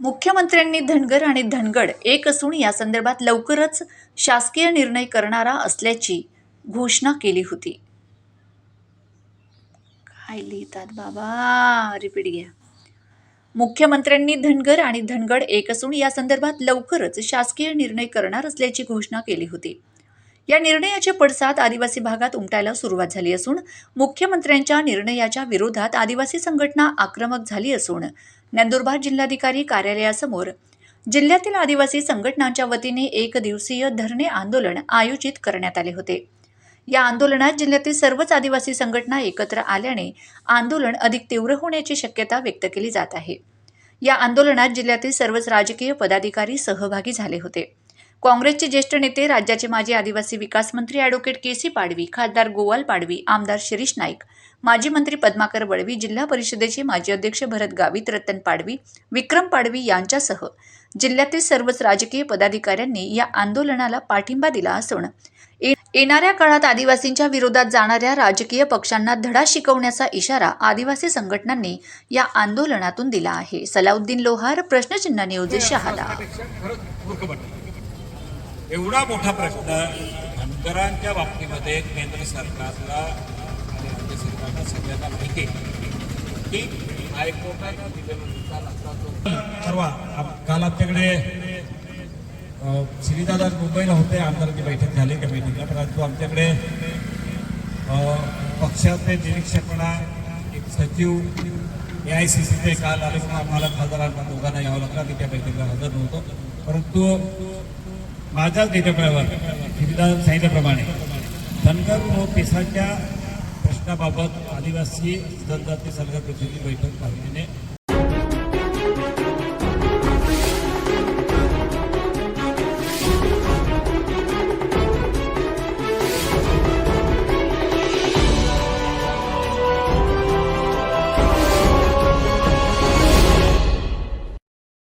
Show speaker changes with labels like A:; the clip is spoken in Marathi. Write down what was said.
A: मुख्यमंत्र्यांनी धनगर आणि धनगड एक असून या संदर्भात लवकरच शासकीय निर्णय करणारा असल्याची घोषणा केली होती. काय लिहितात बाबा? रिपीट घ्या. मुख्यमंत्र्यांनी धनगर आणि धनगड एक असून या संदर्भात लवकरच शासकीय निर्णय करणार असल्याची घोषणा केली होती. या निर्णयाचे पडसाद आदिवासी भागात उमटायला सुरुवात झाली असून मुख्यमंत्र्यांच्या निर्णयाच्या विरोधात आदिवासी संघटना आक्रमक झाली असून नंदुरबार जिल्हाधिकारी कार्यालयासमोर जिल्ह्यातील आदिवासी संघटनांच्या वतीने एक दिवसीय धरणे आंदोलन आयोजित करण्यात आले होते. या आंदोलनात जिल्ह्यातील सर्वच आदिवासी संघटना एकत्र आल्याने आंदोलन अधिक तीव्र होण्याची शक्यता व्यक्त केली जात आहे. या आंदोलनात जिल्ह्यातील सर्वच राजकीय पदाधिकारी सहभागी झाले होते. काँग्रेसचे ज्येष्ठ नेते राज्याचे माजी आदिवासी विकास मंत्री ॲडव्होकेट के सी पाडवी खासदार गोवाल पाडवी आमदार शिरीष नाईक माजी मंत्री पद्माकर वळवी जिल्हा परिषदेचे माजी अध्यक्ष भरत गावित रतन पाडवी विक्रम पाडवी यांच्यासह जिल्ह्यातील सर्वच राजकीय पदाधिकाऱ्यांनी या आंदोलनाला पाठिंबा दिला असून ये- येणाऱ्या काळात आदिवासींच्या विरोधात जाणाऱ्या राजकीय पक्षांना धडा शिकवण्याचा इशारा आदिवासी संघटनांनी या आंदोलनातून दिला आहे. सलाउद्दीन लोहार प्रश्नचिन्ह न्यूज शहादा.
B: एवढा मोठा प्रश्न धनगरांच्या बाबतीमध्ये केंद्र सरकारला आणि राज्य सरकारला सगळ्यांना माहिती की हायकोर्टानं दिलेला निकाल आता परवा काल आमच्याकडे श्रीदादा मुंबईला होते आमदारांची बैठक झाली कमिटीला परंतु आमच्याकडे पक्षाचे निरीक्षक म्हणा एक सचिव ए आय सी सीचे काल आले म्हणून आम्हाला खासदारांना दोघांना यावं लागलं आम्ही त्या बैठकीला हजर नव्हतो. परंतु माझ्याच नेतेपणावर श्रीदादा सांगितल्याप्रमाणे धनगर व पेसाच्या प्रश्नाबाबत आदिवासी जनजाती सल्ला प्रतिनिधी बैठक पाहिजेने